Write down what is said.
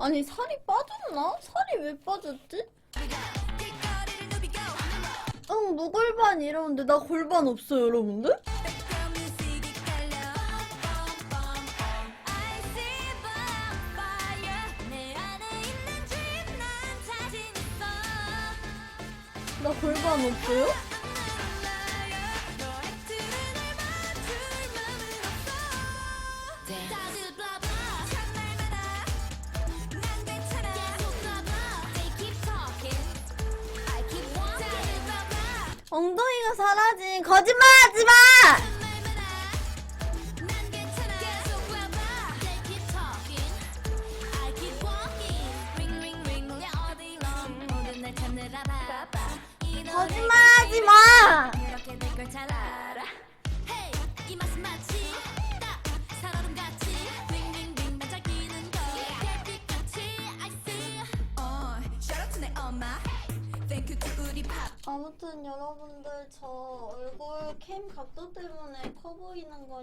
아니 살이 빠졌나? 살이 왜 빠졌지? 응, 너 골반 이러는데 나 골반 없어요, 여러분들? 나 골반 없어요? 엉덩이가 사라진 거짓말 하지 마! 거짓말 하지 마! 아무튼 여러분들 저 얼굴 캠 각도 때문에 커 보이는 거니까